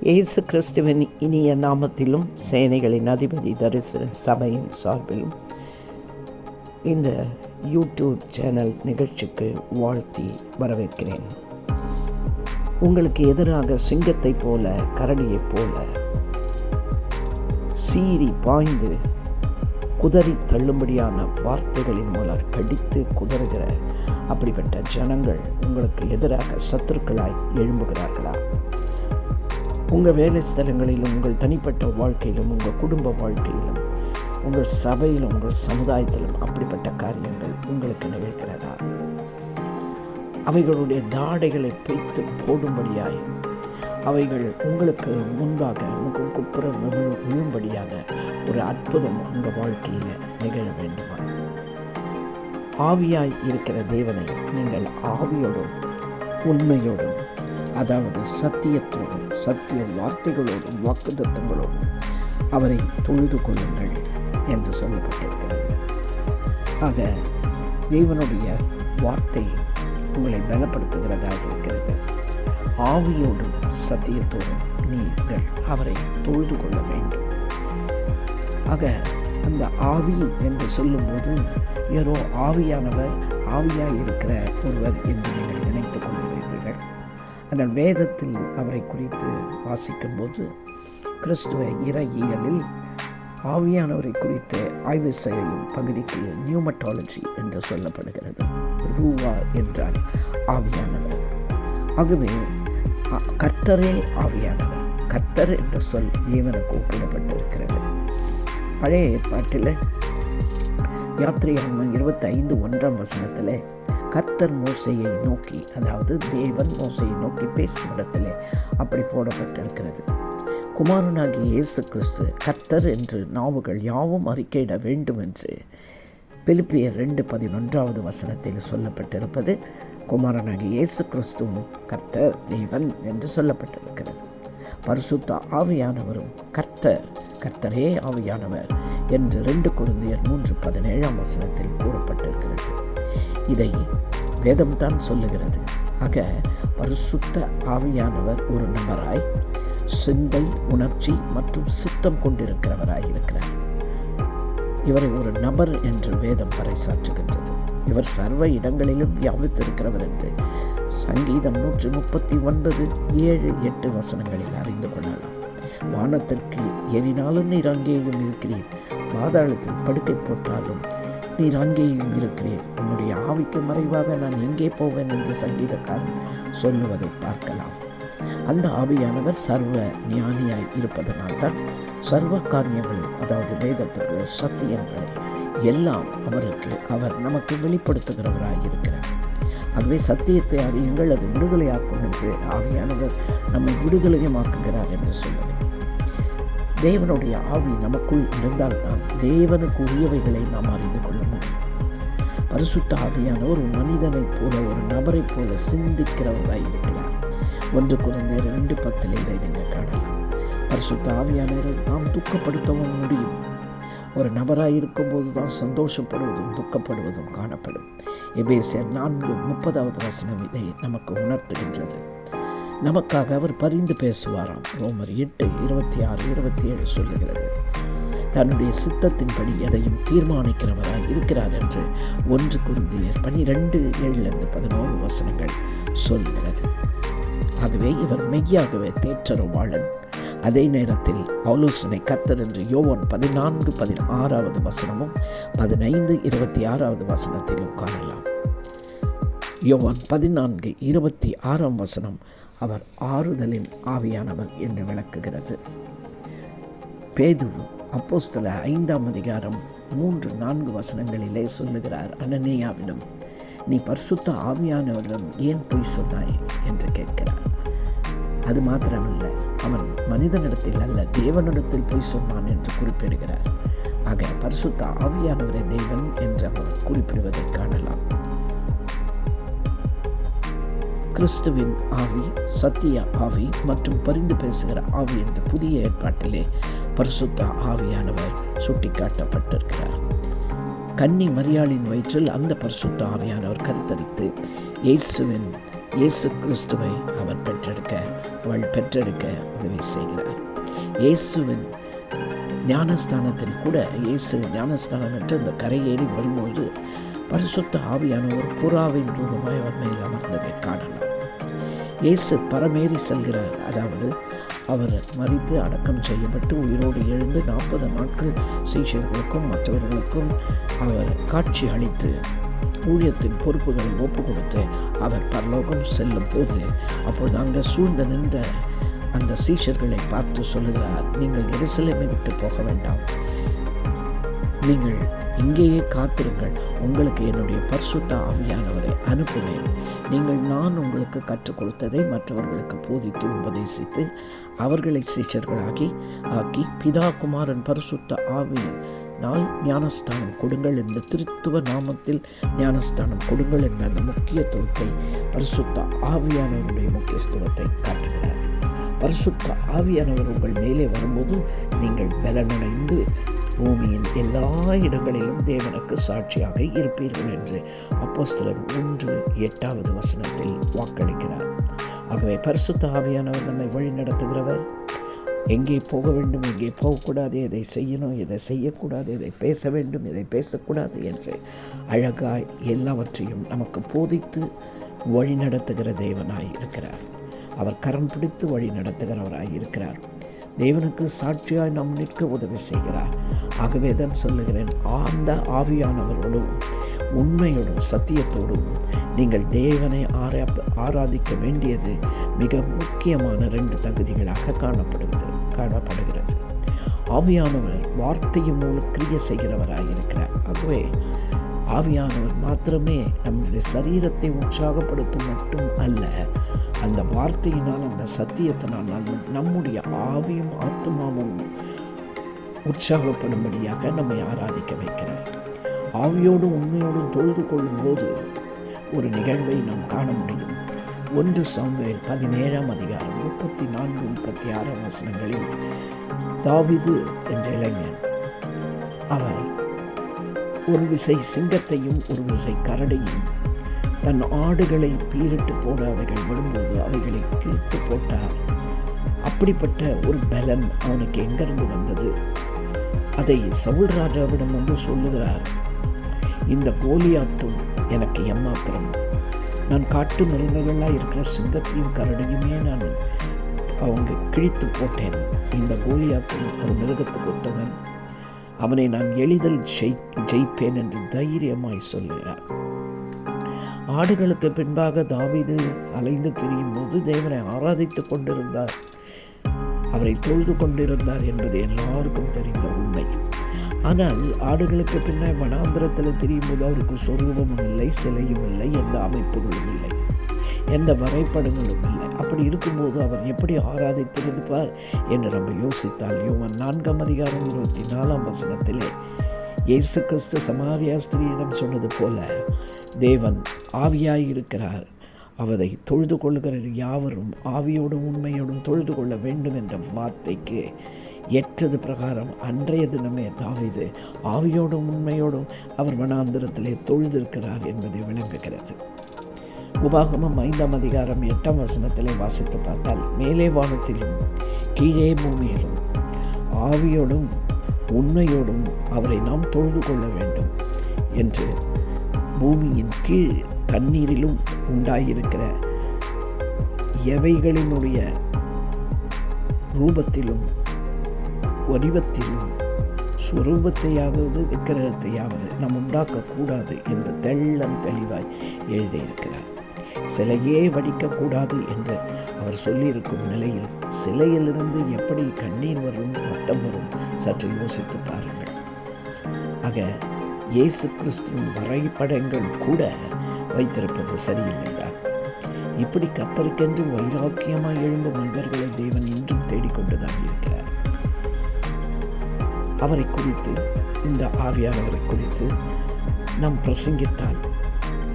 இயேசு கிறிஸ்துவின் இனிய நாமத்திலும் சேனைகளின் அதிபதி தரிசன சபையின் சார்பிலும் இந்த யூடியூப் சேனல் நிகழ்ச்சிக்கு வாழ்த்தி வரவேற்கிறேன். உங்களுக்கு எதிராக சிங்கத்தைப் போல கரடியைப் போல சீறி பாய்ந்து குதறி தள்ளும்படியான வார்த்தைகளின் மூலம் கடித்து குதறுகிற அப்படிப்பட்ட ஜனங்கள் உங்களுக்கு எதிராக சத்துருக்களாய் எழும்புகிறார்களா? உங்கள் வேலை ஸ்தலங்களிலும் உங்கள் தனிப்பட்ட வாழ்க்கையிலும் உங்கள் குடும்ப வாழ்க்கையிலும் உங்கள் சபையிலும் உங்கள் சமுதாயத்திலும் அப்படிப்பட்ட காரியங்கள் உங்களுக்கு நிகழ்கிறதா? அவைகளுடைய தாடைகளை பிய்த்து போடும்படியாய் அவைகள் உங்களுக்கு முன்பாக உங்கள் குப்புற விழும்படியாக ஒரு அற்புதம் உங்கள் வாழ்க்கையில் நிகழ வேண்டுமா? ஆவியாய் இருக்கிற தேவனை நீங்கள் ஆவியோடும் உண்மையோடும் அதாவது சத்தியத்தோடும் சத்திய வார்த்தைகளோடும் வாக்குத்தத்தங்களோடும் அவரை தொழுது கொள்ளுங்கள் என்று சொல்லப்பட்டிருக்கிறது. ஆக தேவனுடைய வார்த்தை உங்களை பலப்படுத்துகிறதாக இருக்கிறது. ஆவியோடும் சத்தியத்தோடும் நீங்கள் அவரை தொழுது கொள்ள வேண்டும். ஆக அந்த ஆவி என்று சொல்லும்போது யாரோ ஆவியானவர் ஆவியாக இருக்கிற ஒருவர் என்று ஆனால் வேதத்தில் அவரை குறித்து வாசிக்கும்போது கிறிஸ்துவ இறையியலில் ஆவியானவரை குறித்து ஆய்வு செய்யும் பகுதிக்கு நியூமட்டாலஜி என்று சொல்லப்படுகிறது. ரூவா என்றால் ஆவியானவர். ஆகவே கர்த்தரே ஆவியானவர். கர்த்தர் என்ற சொல் ஜீவனுக்கு ஒப்பிடப்பட்டிருக்கிறது. பழைய ஏற்பாட்டில் யாத்திரையாகும் இருபத்தி ஐந்து ஒன்றாம் வசனத்தில் கர்த்தர் மோசையை நோக்கி அதாவது தேவன் மோசையை நோக்கி பேசும் இடத்துல அப்படி போடப்பட்டிருக்கிறது. குமாரனாகிய இயேசு கிறிஸ்து கர்த்தர் என்று நாவுகள் யாவும் அறிக்கையிட வேண்டும் என்று பிலிப்பியர் ரெண்டு பதினொன்றாவது வசனத்தில் சொல்லப்பட்டிருப்பது குமாரனாகிய இயேசு கிறிஸ்துவும் கர்த்தர் தேவன் என்று சொல்லப்பட்டிருக்கிறது. பரிசுத்த ஆவியானவரும் கர்த்தர் கர்த்தரே ஆவியானவர் என்று ரெண்டு குருந்தியர் மூன்று பதினேழாம் வசனத்தில் கூறப்பட்டிருக்கிறது. இதை வேதம்தான் சொல்லுகிறது. ஆக பரிசுத்த ஆவியானவர் ஒரு நபராய் சிந்தை உணர்ச்சி மற்றும் சித்தம் கொண்டிருக்கிறவராய் இருக்கிறார். இவரை ஒரு நபர் என்று வேதம் பறைசாற்றுகின்றது. இவர் சர்வ இடங்களிலும் வியாபித்திருக்கிறவர் என்று சங்கீதம் நூற்றி முப்பத்தி ஒன்பது ஏழு எட்டு வசனங்களில் அறிந்து கொள்ளலாம். வானத்திற்கு ஏறினாலும் நீர் அங்கேயும் இருக்கிறீர். பாதாளத்தில் படுக்கை போட்டாலும் நீர் அங்கேயும் இருக்கிறீர். உன்னுடைய ஆவிக்கு மறைவாக நான் எங்கே போவேன் என்று சங்கீதக்காரன் சொல்லுவதை பார்க்கலாம். அந்த ஆவியானவர் சர்வ ஞானியாய் இருப்பதனால்தான் சர்வ காரியங்களும் அதாவது வேதத்துடைய சத்தியங்களை எல்லாம் அவருக்கு அவர் நமக்கு வெளிப்படுத்துகிறவராக இருக்கிறார். ஆகவே சத்தியத்தை அறியுங்கள் அது விடுதலையாக்கும் என்று ஆவியானவர் நம்மை விடுதலையமாக்குகிறார் என்று சொல்லுவார் தேவனுடைய ஆவி நமக்குள் இருந்தால்தான் தேவனுக்கு உரியவைகளை நாம் அறிந்து கொள்ள முடியும். பரிசுத்த ஆவியான ஒரு மனிதனைப் போல ஒரு நபரைப் போல சிந்திக்கிறவராய் இருக்கிறார். ஒன்று குறைந்த ரெண்டு பத்தில் இதை நீங்கள் காணலாம். பரிசுத்த ஆவியானவரை நாம் துக்கப்படுத்தவும் முடியும். ஒரு நபராக இருக்கும்போது தான் சந்தோஷப்படுவதும் துக்கப்படுவதும் காணப்படும். எபேசியர் நான்கு முப்பதாவது வசனம் இதை நமக்கு உணர்த்துகின்றது. நமக்காக அவர் பரிந்து பேசுவாராம். ரோமர் எட்டு இருபத்தி ஆறு இருபத்தி ஏழு சொல்லுகிறது. தன்னுடைய சித்தத்தின்படி எதையும் தீர்மானிக்கிறவராய் இருக்கிறார் என்று ஒன்று குருந்தியர் பனிரெண்டு ஏழிலிருந்து பதினோரு வசனங்கள் சொல்கிறது ஆகவே இவர் மெய்யாகவே தேற்றரவாளன். அதே நேரத்தில் ஆலோசனை கர்த்தர் என்று யோவன் பதினான்கு பதினாறாவது வசனமும் பதினைந்து இருபத்தி ஆறாவது வசனத்திலும் காணலாம். யோவான் பதினான்கு இருபத்தி ஆறாம் வசனம் அவர் ஆறுதலின் ஆவியானவர் என்று விளக்குகிறது. பேதுரு அப்போஸ்தல ஐந்தாம் அதிகாரம் மூன்று நான்கு வசனங்களிலே சொல்லுகிறார் அனநேயாவிடம் நீ பரிசுத்த ஆவியானவரிடம் ஏன் பொய் சொன்னாய்? என்று கேட்கிறார். அது மாத்திரமல்ல அவன் மனிதனிடத்தில் அல்ல தேவனிடத்தில் பொய் சொன்னான் என்று குறிப்பிடுகிறார். ஆக பரிசுத்த ஆவியானவரை தேவன் என்று அவர் குறிப்பிடுவதை காணலாம். கிறிஸ்துவின் ஆவி சத்திய ஆவி மற்றும் பரிந்து பேசுகிற ஆவி என்ற புதிய ஏற்பாட்டிலே பரிசுத்த ஆவியானவர் சுட்டிக்காட்டப்பட்டிருக்கிறார். கன்னி மரியாளின் வயிற்றில் அந்த பரிசுத்த ஆவியானவர் கருத்தரித்து இயேசுவின் இயேசு கிறிஸ்துவை அவன் பெற்றெடுக்க அவள் பெற்றெடுக்க உதவி செய்கிறார். இயேசுவின் ஞானஸ்தானத்தில் கூட இயேசு ஞானஸ்தானம் என்று அந்த கரையேறி வரும்போது பரிசுத்த ஆவியான ஒரு புறாவின் ரூபமாய் அவர் மேல் அமர்ந்ததை காணலாம். இயேசு பரமேறி செல்கிறார். அதாவது அவர் மறித்து அடக்கம் செய்யப்பட்டு உயிரோடு எழுந்து நாற்பது நாட்கள் சீஷர்களுக்கும் மற்றவர்களுக்கும் அவர் காட்சி அளித்து ஊழியத்தின் பொறுப்புகளை ஒப்பு கொடுத்து அவர் பரலோகம் செல்லும் போது அப்பொழுது அங்கே சூழ்ந்து நின்ற அந்த சீஷர்களை பார்த்து சொல்லுகிறார் நீங்கள் எரிசலமை விட்டு போக வேண்டாம். நீங்கள் இங்கேயே காத்திருங்கள். உங்களுக்கு என்னுடைய பரிசுத்த ஆவியானவரை அனுப்புவேன். நீங்கள் நான் உங்களுக்கு கற்றுக் கொடுத்ததை மற்றவர்களுக்கு போதித்து உபதேசித்து அவர்களை சீஷர்களாகி ஆக்கி பிதா குமாரன் பரிசுத்த ஆவியின் நாள் ஞானஸ்தானம் கொடுங்கள் என்ற திருத்துவ நாமத்தில் ஞானஸ்தானம் கொடுங்கள் என்ற அந்த முக்கியத்துவத்தை பரிசுத்த ஆவியானவருடைய முக்கியத்துவத்தை காட்டுகிறார். பரிசுத்த ஆவியானவர் உங்கள் மேலே வரும்போது நீங்கள் பலனடைந்து பூமியின் எல்லா இடங்களிலும் தேவனுக்கு சாட்சியாக இருப்பீர்கள் என்று அப்போஸ்தலர் ஒன்று எட்டாவது வசனத்தில் வாக்களிக்கிறார். ஆகவே பரிசுத்த ஆவியானவர் நம்மை வழி நடத்துகிறவர். எங்கே போக வேண்டும் எங்கே போகக்கூடாது எதை செய்யணும் எதை செய்யக்கூடாது எதை பேச வேண்டும் எதை பேசக்கூடாது என்று அழகாய் எல்லாவற்றையும் நமக்கு போதித்து வழி நடத்துகிற தேவனாய் இருக்கிறார். அவர் கரம் பிடித்து வழி நடத்துகிறவராய் இருக்கிறார். தேவனுக்கு சாட்சியாய் நாம் நிற்க உதவி செய்கிறார். ஆகவே தான் சொல்லுகிறேன் அந்த ஆவியானவரோடும் உண்மையோடும் சத்தியத்தோடும் நீங்கள் தேவனை ஆரா ஆராதிக்க வேண்டியது மிக முக்கியமான ரெண்டு தகுதிகளாக காணப்படுகிறது காணப்படுகிறது. ஆவியானவர் வார்த்தையின் மூலம் கிரிய செய்கிறவராக இருக்கிறார் ஆகவே ஆவியானவர் மாத்திரமே நம்முடைய சரீரத்தை உற்சாகப்படுத்தும் மட்டும் அல்ல அந்த வார்த்தையினால் அந்த சத்தியத்தினால் நம்முடைய ஆவியும் ஆத்மாவும் உற்சாகப்படும்படியாக நம்மை ஆராதிக்க வைக்கிறார். ஆவியோடும் உண்மையோடும் தொழுது கொள்ளும்போது ஒரு நிகழ்வை நாம் காண முடியும். ஒன்று சாமுவேல் பதினேழாம் அதிகாரம் முப்பத்தி நான்கு முப்பத்தி ஆறாம் வசனங்களில் தாவிது என்ற இளைஞன் அவர் ஒரு விசை சிங்கத்தையும் ஒரு விசை கரடையும் தன் ஆடுகளை பீரிட்டு போட அவைகள் விடும்போது அவைகளை கிழித்து போட்டார் அப்படிப்பட்ட ஒரு பலன் அவனுக்கு எங்கிருந்து வந்தது? அதை சவுல் ராஜாவிடம் வந்து சொல்லுகிறார் இந்த கோலியாத்தும் எனக்கு எம்மாத்திரம் நான் காட்டு மிருகங்களாக இருக்கிற சிங்கத்தையும் கரடியுமே நான் அவங்க கிழித்து போட்டேன். இந்த கோலியாத்தும் ஒரு மிருகத்துக்கு ஒத்தவன் அவனை நான் எளிதில் ஜெய் ஜெயிப்பேன் என்று தைரியமாய் சொல்லுகிறார். ஆடுகளுக்கு பின்பாக தாவிது அலைந்து திரியும் போது தேவனை ஆராதித்துக் கொண்டிருந்தார். அவரை தொழுது கொண்டிருந்தார் என்பது எல்லாருக்கும் தெரிந்த உண்மை. ஆனால் ஆடுகளுக்கு பின்னால் வனாந்திரத்தில் திரியும் போது அவருக்கு சொரூபமும் இல்லை சிலையும் இல்லை எந்த அமைப்புகளும் இல்லை எந்த வரைபடங்களும் இல்லை. அப்படி இருக்கும்போது அவர் எப்படி ஆராதித்திருப்பார் என்று நம்ம யோசித்தால் யோவன் நான்காம் அதிகாரம் இருபத்தி நாலாம் வசனத்திலே இயேசு கிறிஸ்து சமாரியாஸ்திரியிடம் சொன்னது போல தேவன் ஆவியாயிருக்கிறார். அவரை தொழுது கொள்கிற யாவரும் ஆவியோடும் உண்மையோடும் தொழுது கொள்ள வேண்டும் என்ற வார்த்தைக்கு ஏற்றது பிரகாரம் அன்றைய தினமே தாவிது ஆவியோடும் உண்மையோடும் அவர் வனாந்திரத்திலே தொழுதிருக்கிறார் என்பதை விளங்குகிறது. உபாகமம் ஐந்தாம் அதிகாரம் எட்டாம் வசனத்திலே வாசித்து பார்த்தால் மேலே வானத்திலும் கீழே பூமியிலும் ஆவியோடும் உண்மையோடும் அவரை நாம் தொழுது கொள்ள வேண்டும் என்று பூமியின் கீழ் தண்ணீரிலும் உண்டாயிருக்கிற எவைகளினுடைய ரூபத்திலும் வடிவத்திலும் சுரூபத்தையாவது விக்கிரகத்தையாவது நாம் உண்டாக்கக்கூடாது என்று தெள்ளம் தெளிவாய் எழுதியிருக்கிறார். சிலையே வடிக்கக்கூடாது என்று அவர் சொல்லியிருக்கும் நிலையில் சிலையிலிருந்து எப்படி கண்ணீர் வரும் ரத்தம் வரும் சற்று யோசித்து பாருங்கள். ஆக இயேசு கிறிஸ்துவின் வரைபடங்கள் கூட வைத்திருப்பது சரியில்லைதான். இப்படி கத்தருக்கென்று வைராக்கியமாக எழும்பும் மனிதர்களை தேவன் இன்றும் தேடிக்கொண்டுதான் இருக்கிறார். அவரை குறித்து இந்த ஆவியானவரை குறித்து நாம் பிரசங்கித்தால்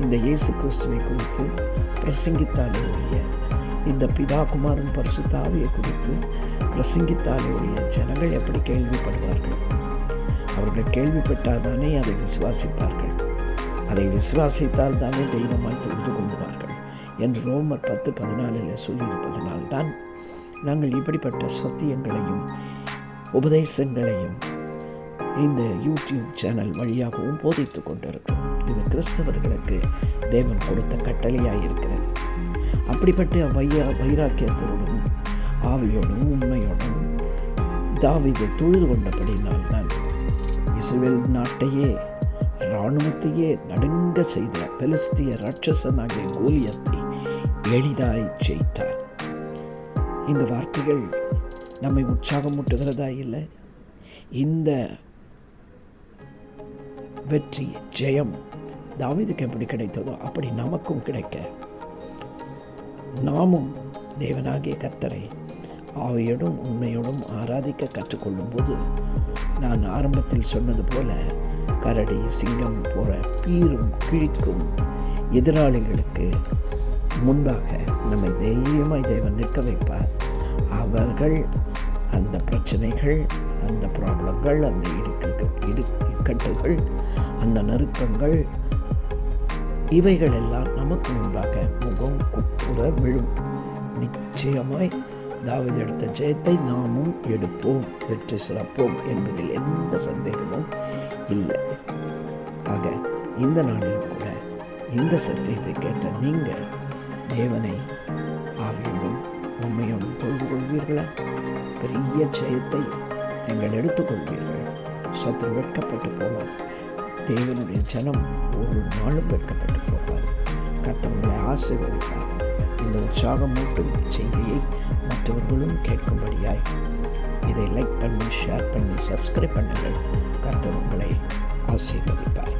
இந்த இயேசு கிறிஸ்துவை குறித்து பிரசங்கித்தாலே ஒழிய இந்த பிதா குமாரன் பரிசுத்த குறித்து பிரசங்கித்தாலே ஒழிய ஜனங்கள் எப்படி கேள்விப்படுவார்கள்? அவர்கள் கேள்விப்பட்டால் தானே அதை விசுவாசிப்பார்கள். அதை விசுவாசித்தால் தானே தெய்வமாய் தொழுது கொள்வார்கள் என்று ரோமர் பத்து பதினாலில் சொல்லியிருப்பதனால்தான் நாங்கள் இப்படிப்பட்ட சத்தியங்களையும் உபதேசங்களையும் இந்த யூடியூப் சேனல் வழியாகவும் போதித்து கொண்டிருக்கிறோம். இது கிறிஸ்தவர்களுக்கு தேவன் கொடுத்த கட்டளையாக இருக்கிறது. அப்படிப்பட்ட வைய வைராக்கியத்தோடும் ஆவியோடும் உண்மையோடும் தாவிதை தொழுது கொண்டபடினால் தான் இஸ்ரேல் நாட்டையே இராணுவத்தையே நடுங்க செய்த பெலிஸ்திய ராட்சசனாகிய கோலியத்தை எளிதாய் ஜெயித்தார். இந்த வார்த்தைகள் நம்மை உற்சாகமூட்டுகிறதா இல்லை? இந்த வெற்றி ஜெயம் தாவிதுக்கு எப்படி கிடைத்ததோ அப்படி நமக்கும் கிடைக்க. நாமும் தேவனாகிய கர்த்தரை ஆவையோடும் உண்மையோடும் ஆராதிக்க கற்றுக்கொள்ளும் போது நான் ஆரம்பத்தில் சொன்னது போல கரடி சிங்கம் போற பீரும் கிழிக்கும் எதிராளிகளுக்கு முன்பாக நம்மை தைரியமாக தேவன் நிற்க வைப்பார். அவர்கள் அந்த பிரச்சனைகள் அந்த ப்ராப்ளங்கள் அந்த இடுக்கு இடு இக்கட்டுகள் அந்த நெருக்கங்கள் இவைகள் எல்லாம் நமக்கு முன்பாக முகம் குப்புற விழும். நிச்சயமாய் தாவது எடுத்த ஜெயத்தை நாமும் எடுப்போம் வெற்றி சிறப்போம் என்பதில் எந்த சந்தேகமும் இல்லை. ஆக இந்த நாளில் கூட இந்த சத்தியத்தை கேட்ட நீங்கள் தேவனை ஆவியோடும் உண்மையோடும் தொழுது கொள்வீர்களா? பெரிய ஜெயத்தை நீங்கள் எடுத்துக்கொள்வீர்கள்? சத்ரு வெட்கப்பட்டு போவார். தேவனுடைய ஜனம் ஒரு நாளும் வெட்கப்பட்டு போவார் கர்த்தவங்களை ஆசீர்வதிப்பார். இந்த உற்சாகமூட்டும் செய்தியை மற்றவர்களும் கேட்கும்படியாய் இதை லைக் பண்ணி ஷேர் பண்ணி சப்ஸ்கிரைப் பண்ணுங்கள். கர்த்தர் உங்களை ஆசீர்வதிப்பார்.